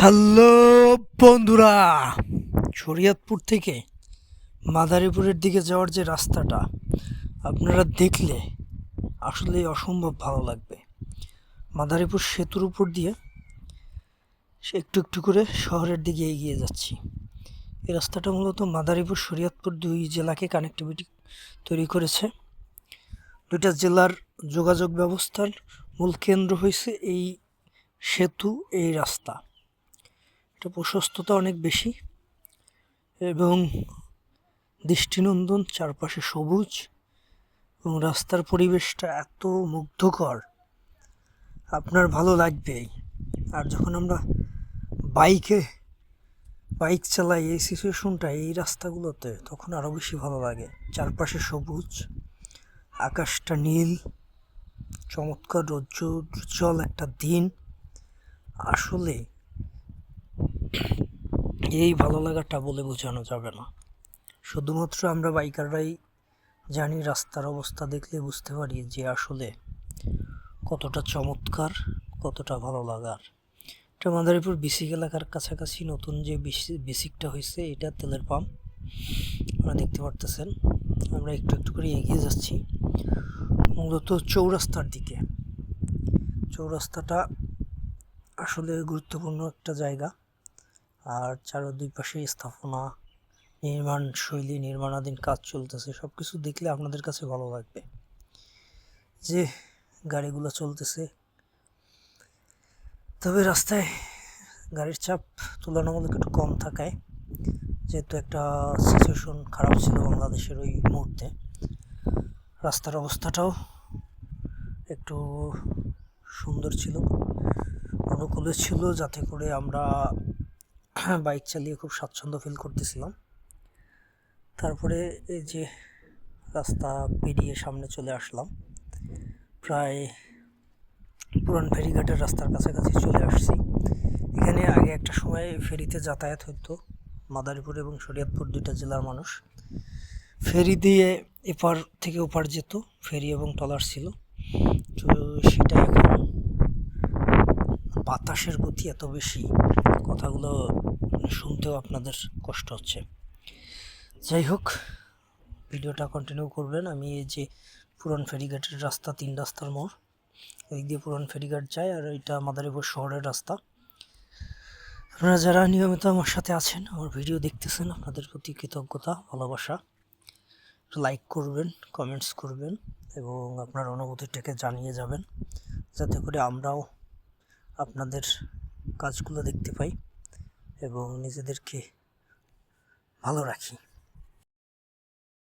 Hello বন্ধুরা, শরিয়তপুর থেকে মাদারীপুরের দিকে যাওয়ার যে রাস্তাটা, আপনারা দেখলে আসলে অসম্ভব ভালো লাগবে। মাদারীপুর সেতুর উপর দিয়ে একটু একটু করে শহরের দিকে এগিয়ে যাচ্ছি। এই রাস্তাটা মূলত মাদারীপুর শরীয়তপুর দুই জেলাকে কানেক্টিভিটি তৈরি করেছে। দুইটা জেলার যোগাযোগ ব্যবস্থার মূল কেন্দ্র হয়েছে এই সেতু, এই রাস্তা। এটা প্রশস্ততা অনেক বেশি। এবং দৃষ্টিনন্দন, চারপাশে সবুজ এবং রাস্তার পরিবেশটা এত মুগ্ধকর। আপনার ভালো লাগবেই আর যখন আমরা বাইকে, বাইক চালাই এই সিচুয়েশনটা এই রাস্তাগুলোতে, তখন আরও বেশি ভালো লাগে। চারপাশে সবুজ, আকাশটা নীল, চমৎকার রোজ্জ্বল একটা দিন। আসলে এই ভালো লাগাটা বলে বোঝানো যাবে না। শুধুমাত্র আমরা বাইকাররাই জানি রাস্তার অবস্থা দেখলে বুঝতে পারি যে আসলে কতটা চমৎকার, কতটা ভালো লাগার। এটা মাদারীপুর বিসিক এলাকার কাছাকাছি নতুন যে বেসিকটা হয়েছে, এটা তেলের পাম্প আপনারা দেখতে পারতেছেন। আমরা একটু একটু করে এগিয়ে যাচ্ছি। মূলত চৌরাস্তার দিকে। চৌরাস্তাটা আসলে গুরুত্বপূর্ণ একটা জায়গা। আর চারো দুই পাশে স্থাপনা, নির্মাণ শৈলী, নির্মাণাধীন কাজ চলতেছে সব কিছু দেখলে আপনাদের কাছে ভালো লাগবে। যে গাড়িগুলো চলতেছে। তবে রাস্তায় গাড়ির চাপ তুলনামূলক একটু কম থাকায় যেহেতু একটা সিচুয়েশন খারাপ ছিল বাংলাদেশের ওই মুহূর্তে, রাস্তার অবস্থাটাও একটু সুন্দর ছিল। অনুকূলে ছিল, যাতে করে আমরা বাইক চালিয়ে খুব স্বাচ্ছন্দ্য ফিল করতেছিলাম। তারপরে এই যে রাস্তা পেরিয়ে সামনে চলে আসলাম। প্রায় পুরান ফেরিঘাটের রাস্তার কাছাকাছি চলে আসছি। এখানে আগে একটা সময় ফেরিতে যাতায়াত হতো, মাদারীপুর এবং শরীয়তপুর দুইটা জেলার মানুষ। ফেরি দিয়ে এপার থেকে ওপার যেত, ফেরি এবং ট্রলার ছিল। তো সেটা বাতাসের গতি এত বেশি, কথাগুলো শুনতেও আপনাদের কষ্ট হচ্ছে। যাই হোক, ভিডিওটা কন্টিনিউ করবেন। আমি এই যে পুরান ফেরিঘাটের রাস্তা, তিন রাস্তার মোড় ওই দিয়ে পুরান ফেরিঘাট যায় আর এটা মাদারীপুর শহরের রাস্তা। আপনারা যারা নিয়মিত আমার সাথে আছেন, আমার ভিডিও দেখতেছেন, আপনাদের প্রতি কৃতজ্ঞতা, ভালোবাসা লাইক করবেন কমেন্টস করবেন এবং আপনার অনুভূতিটাকে জানিয়ে যাবেন। যাতে করে আমরাও আপনাদের কাজগুলো দেখতে পাই এবং নিজেদেরকে ভালো রাখি।